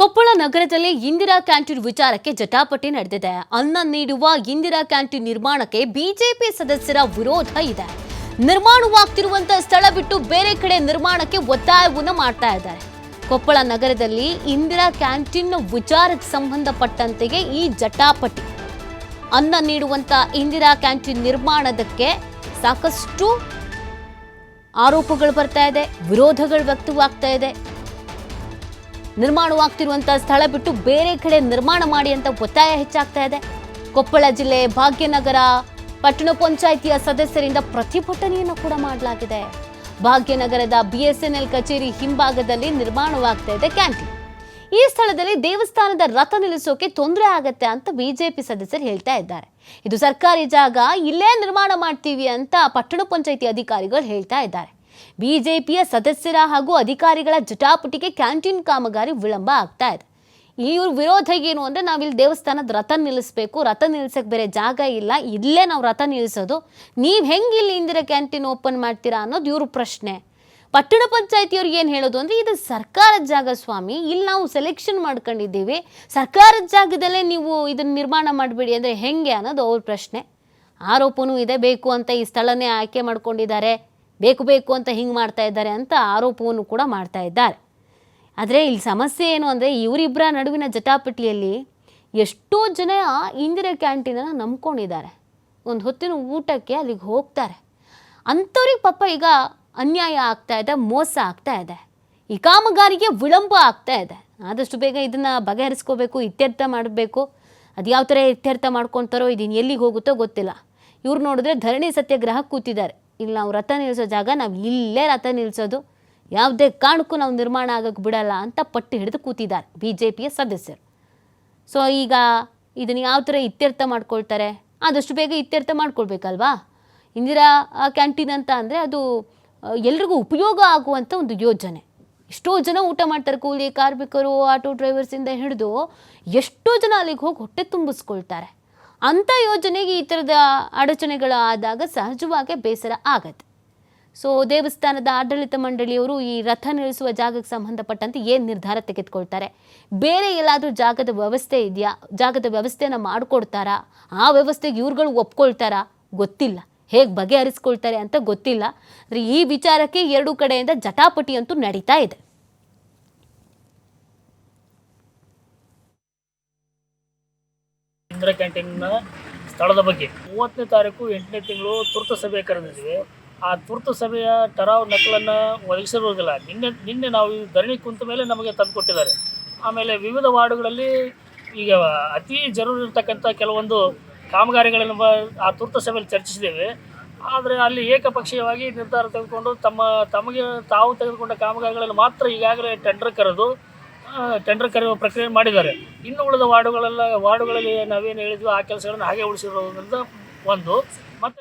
ಕೊಪ್ಪಳ ನಗರದಲ್ಲಿ ಇಂದಿರಾ ಕ್ಯಾಂಟೀನ್ ವಿಚಾರಕ್ಕೆ ಜಟಾಪಟಿ ನಡೆದಿದೆ. ಅನ್ನ ನೀಡುವ ಇಂದಿರಾ ಕ್ಯಾಂಟೀನ್ ನಿರ್ಮಾಣಕ್ಕೆ ಬಿಜೆಪಿ ಸದಸ್ಯರ ವಿರೋಧ ಇದೆ. ನಿರ್ಮಾಣವಾಗ್ತಿರುವಂತಹ ಸ್ಥಳ ಬಿಟ್ಟು ಬೇರೆ ಕಡೆ ನಿರ್ಮಾಣಕ್ಕೆ ಒತ್ತಾಯವನ್ನು ಮಾಡ್ತಾ ಇದ್ದಾರೆ. ಕೊಪ್ಪಳ ನಗರದಲ್ಲಿ ಇಂದಿರಾ ಕ್ಯಾಂಟೀನ್ ವಿಚಾರಕ್ಕೆ ಸಂಬಂಧಪಟ್ಟಂತೆಯೇ ಈ ಜಟಾಪಟಿ. ಅನ್ನ ನೀಡುವಂತ ಇಂದಿರಾ ಕ್ಯಾಂಟೀನ್ ನಿರ್ಮಾಣದಕ್ಕೆ ಸಾಕಷ್ಟು ಆರೋಪಗಳು ಬರ್ತಾ ಇದೆ, ವಿರೋಧಗಳು ವ್ಯಕ್ತವಾಗ್ತಾ ಇದೆ. ನಿರ್ಮಾಣವಾಗ್ತಿರುವಂತಹ ಸ್ಥಳ ಬಿಟ್ಟು ಬೇರೆ ಕಡೆ ನಿರ್ಮಾಣ ಮಾಡಿ ಅಂತ ಒತ್ತಾಯ ಹೆಚ್ಚಾಗ್ತಾ ಇದೆ. ಕೊಪ್ಪಳ ಜಿಲ್ಲೆ ಭಾಗ್ಯನಗರ ಪಟ್ಟಣ ಪಂಚಾಯಿತಿಯ ಸದಸ್ಯರಿಂದ ಪ್ರತಿಭಟನೆಯನ್ನು ಕೂಡ ಮಾಡಲಾಗಿದೆ. ಭಾಗ್ಯನಗರದ ಬಿಎಸ್ಎನ್ಎಲ್ ಕಚೇರಿ ಹಿಂಭಾಗದಲ್ಲಿ ನಿರ್ಮಾಣವಾಗ್ತಾ ಇದೆ ಕ್ಯಾಂಟೀನ್. ಈ ಸ್ಥಳದಲ್ಲಿ ದೇವಸ್ಥಾನದ ರಥ ನಿಲ್ಲಿಸೋಕೆ ತೊಂದರೆ ಆಗತ್ತೆ ಅಂತ ಬಿಜೆಪಿ ಸದಸ್ಯರು ಹೇಳ್ತಾ ಇದ್ದಾರೆ. ಇದು ಸರ್ಕಾರಿ ಜಾಗ, ಇಲ್ಲೇ ನಿರ್ಮಾಣ ಮಾಡ್ತೀವಿ ಅಂತ ಪಟ್ಟಣ ಪಂಚಾಯಿತಿ ಅಧಿಕಾರಿಗಳು ಹೇಳ್ತಾ ಇದ್ದಾರೆ. ಬಿಜೆಪಿಯ ಸದಸ್ಯರ ಹಾಗೂ ಅಧಿಕಾರಿಗಳ ಜಟಾಪಟಿಗೆ ಕ್ಯಾಂಟೀನ್ ಕಾಮಗಾರಿ ವಿಳಂಬ ಆಗ್ತಾ ಇದೆ. ಇವ್ರ ವಿರೋಧ ಏನು ಅಂದರೆ ನಾವಿಲ್ಲಿ ದೇವಸ್ಥಾನದ ರಥ ನಿಲ್ಲಿಸ್ಬೇಕು ರಥ ನಿಲ್ಸಕ್ಕೆ ಬೇರೆ ಜಾಗ ಇಲ್ಲ, ಇಲ್ಲೇ ನಾವು ರಥ ನಿಲ್ಲಿಸೋದು ನೀವು ಹೆಂಗೆ ಇಲ್ಲಿ ಇಂದಿರಾ ಕ್ಯಾಂಟೀನ್ ಓಪನ್ ಮಾಡ್ತೀರಾ ಅನ್ನೋದು ಇವ್ರ ಪ್ರಶ್ನೆ. ಪಟ್ಟಣ ಪಂಚಾಯತಿಯವ್ರಿಗೆ ಏನು ಹೇಳೋದು ಅಂದರೆ ಇದು ಸರ್ಕಾರದ ಜಾಗ ಸ್ವಾಮಿ, ಇಲ್ಲಿ ನಾವು ಸೆಲೆಕ್ಷನ್ ಮಾಡ್ಕೊಂಡಿದ್ದೀವಿ. ಸರ್ಕಾರದ ಜಾಗದಲ್ಲೇ ನೀವು ಇದನ್ನು ನಿರ್ಮಾಣ ಮಾಡಬೇಡಿ ಅಂದರೆ ಹೆಂಗೆ ಅನ್ನೋದು ಅವ್ರ ಪ್ರಶ್ನೆ. ಆರೋಪನೂ ಇದೆ ಬೇಕು ಅಂತ ಈ ಸ್ಥಳನೇ ಆಯ್ಕೆ ಮಾಡ್ಕೊಂಡಿದ್ದಾರೆ. ಬೇಕು ಬೇಕು ಅಂತ ಹಿಂಗೆ ಮಾಡ್ತಾ ಇದ್ದಾರೆ ಅಂತ ಆರೋಪವನ್ನು ಕೂಡ ಮಾಡ್ತಾ ಇದ್ದಾರೆ. ಆದರೆ ಇಲ್ಲಿ ಸಮಸ್ಯೆ ಏನು ಅಂದರೆ ಇವರಿಬ್ಬರ ನಡುವಿನ ಜಟಾಪಟಿಯಲ್ಲಿ ಎಷ್ಟೋ ಜನ ಇಂದಿರಾ ಕ್ಯಾಂಟೀನನ್ನು ನಂಬ್ಕೊಂಡಿದ್ದಾರೆ. ಒಂದು ಹೊತ್ತಿನ ಊಟಕ್ಕೆ ಅಲ್ಲಿಗೆ ಹೋಗ್ತಾರೆ. ಅಂಥವ್ರಿಗೆ ಪಾಪ ಈಗ ಅನ್ಯಾಯ ಆಗ್ತಾ ಇದೆ, ಮೋಸ ಆಗ್ತಾ ಇದೆ. ಈ ಕಾಮಗಾರಿಗೆ ವಿಳಂಬ ಆಗ್ತಾ ಇದೆ. ಆದಷ್ಟು ಬೇಗ ಇದನ್ನು ಬಗೆಹರಿಸ್ಕೋಬೇಕು, ಇತ್ಯರ್ಥ ಮಾಡಬೇಕು. ಅದು ಯಾವ ಥರ ಇತ್ಯರ್ಥ ಮಾಡ್ಕೊತಾರೋ ಇದನ್ನು ಎಲ್ಲಿಗೆ ಹೋಗುತ್ತೋ ಗೊತ್ತಿಲ್ಲ. ಇವ್ರು ನೋಡಿದ್ರೆ ಧರಣಿ ಸತ್ಯಾಗ್ರಹ ಕೂತಿದ್ದಾರೆ. ಇಲ್ಲಿ, ನಾವು ರಥ ನಿಲ್ಲಿಸೋ ಜಾಗ ನಾವು ಇಲ್ಲೇ ರಥ ನಿಲ್ಲಿಸೋದು ಯಾವುದೇ ಕಾರಣಕ್ಕೂ ನಾವು ನಿರ್ಮಾಣ ಆಗೋಕ್ಕೆ ಬಿಡಲ್ಲ ಅಂತ ಪಟ್ಟು ಹಿಡಿದು ಕೂತಿದ್ದಾರೆ ಬಿ ಜೆ ಪಿಯ ಸದಸ್ಯರು. ಸೊ ಈಗ ಇದನ್ನು ಯಾವ ಥರ ಇತ್ಯರ್ಥ ಮಾಡ್ಕೊಳ್ತಾರೆ? ಆದಷ್ಟು ಬೇಗ ಇತ್ಯರ್ಥ ಮಾಡ್ಕೊಳ್ಬೇಕಲ್ವಾ? ಇಂದಿರಾ ಕ್ಯಾಂಟೀನ್ ಅಂತ ಅಂದರೆ ಅದು ಎಲ್ರಿಗೂ ಉಪಯೋಗ ಆಗುವಂಥ ಒಂದು ಯೋಜನೆ. ಎಷ್ಟೋ ಜನ ಊಟ ಮಾಡ್ತಾರೆ, ಕೂಲಿ ಕಾರ್ಮಿಕರು, ಆಟೋ ಡ್ರೈವರ್ಸಿಂದ ಹಿಡಿದು ಎಷ್ಟೋ ಜನ ಅಲ್ಲಿಗೆ ಹೋಗಿ ಹೊಟ್ಟೆ ತುಂಬಿಸ್ಕೊಳ್ತಾರೆ. ಅಂಥ ಯೋಜನೆಗೆ ಈ ಥರದ ಅಡಚಣೆಗಳು ಆದಾಗ ಸಹಜವಾಗಿ ಬೇಸರ ಆಗತ್ತೆ. ಸೊ ದೇವಸ್ಥಾನದ ಆಡಳಿತ ಮಂಡಳಿಯವರು ಈ ರಥ ನಿಲ್ಲಿಸುವ ಜಾಗಕ್ಕೆ ಸಂಬಂಧಪಟ್ಟಂತೆ ಏನು ನಿರ್ಧಾರ ತೆಗೆದುಕೊಳ್ತಾರೆ? ಬೇರೆ ಎಲ್ಲಾದರೂ ಜಾಗದ ವ್ಯವಸ್ಥೆ ಇದೆಯಾ? ಜಾಗದ ವ್ಯವಸ್ಥೆನ ಮಾಡಿಕೊಡ್ತಾರಾ? ಆ ವ್ಯವಸ್ಥೆಗೆ ಇವ್ರುಗಳು ಒಪ್ಕೊಳ್ತಾರಾ? ಗೊತ್ತಿಲ್ಲ. ಹೇಗೆ ಬಗೆಹರಿಸ್ಕೊಳ್ತಾರೆ ಅಂತ ಗೊತ್ತಿಲ್ಲ. ಈ ವಿಚಾರಕ್ಕೆ ಎರಡೂ ಕಡೆಯಿಂದ ಜಟಾಪಟಿ ಅಂತೂ ನಡೀತಾ ಇದೆ. ಇಂದಿರಾ ಕ್ಯಾಂಟೀನ್ನ ಸ್ಥಳದ ಬಗ್ಗೆ. ಮೂವತ್ತನೇ ತಾರೀಕು ಎಂಟನೇ ತಿಂಗಳು ತುರ್ತು ಸಭೆ ಕರೆದಿದ್ದೀವಿ ಆ ತುರ್ತು ಸಭೆಯ ಟರಾವ್ ನಕಲನ್ನು ಒದಗಿಸಿರುವುದಿಲ್ಲ. ನಿನ್ನೆ ನಿನ್ನೆ ನಾವು ಧರಣಿ ಕುಂತ ಮೇಲೆ ನಮಗೆ ತಂದುಕೊಟ್ಟಿದ್ದಾರೆ. ಆಮೇಲೆ ವಿವಿಧ ವಾರ್ಡುಗಳಲ್ಲಿ ಈಗ ಅತಿ ಜರೂರಿ ಇರ್ತಕ್ಕಂಥ ಕೆಲವೊಂದು ಕಾಮಗಾರಿಗಳನ್ನು ಆ ತುರ್ತು ಸಭೆಯಲ್ಲಿ ಚರ್ಚಿಸಿದ್ದೇವೆ. ಆದರೆ ಅಲ್ಲಿ ಏಕಪಕ್ಷೀಯವಾಗಿ ನಿರ್ಧಾರ ತೆಗೆದುಕೊಂಡು ತಮ್ಮ, ತಮಗೆ ತಾವು ತೆಗೆದುಕೊಂಡ ಕಾಮಗಾರಿಗಳನ್ನು ಮಾತ್ರ ಈಗಾಗಲೇ ಟೆಂಡರ್ ಕರೆದು ಟೆಂಡರ್ ಕರೆಯುವ ಪ್ರಕ್ರಿಯೆ ಮಾಡಿದ್ದಾರೆ. ಇನ್ನು ಉಳಿದ ವಾರ್ಡುಗಳೆಲ್ಲ ವಾರ್ಡುಗಳಲ್ಲಿ ನಾವೇನು ಹೇಳಿದ್ವಿ ಆ ಕೆಲಸಗಳನ್ನು ಹಾಗೆ ಉಳಿಸಿರೋದ್ರಿಂದ ಒಂದು. ಮತ್ತು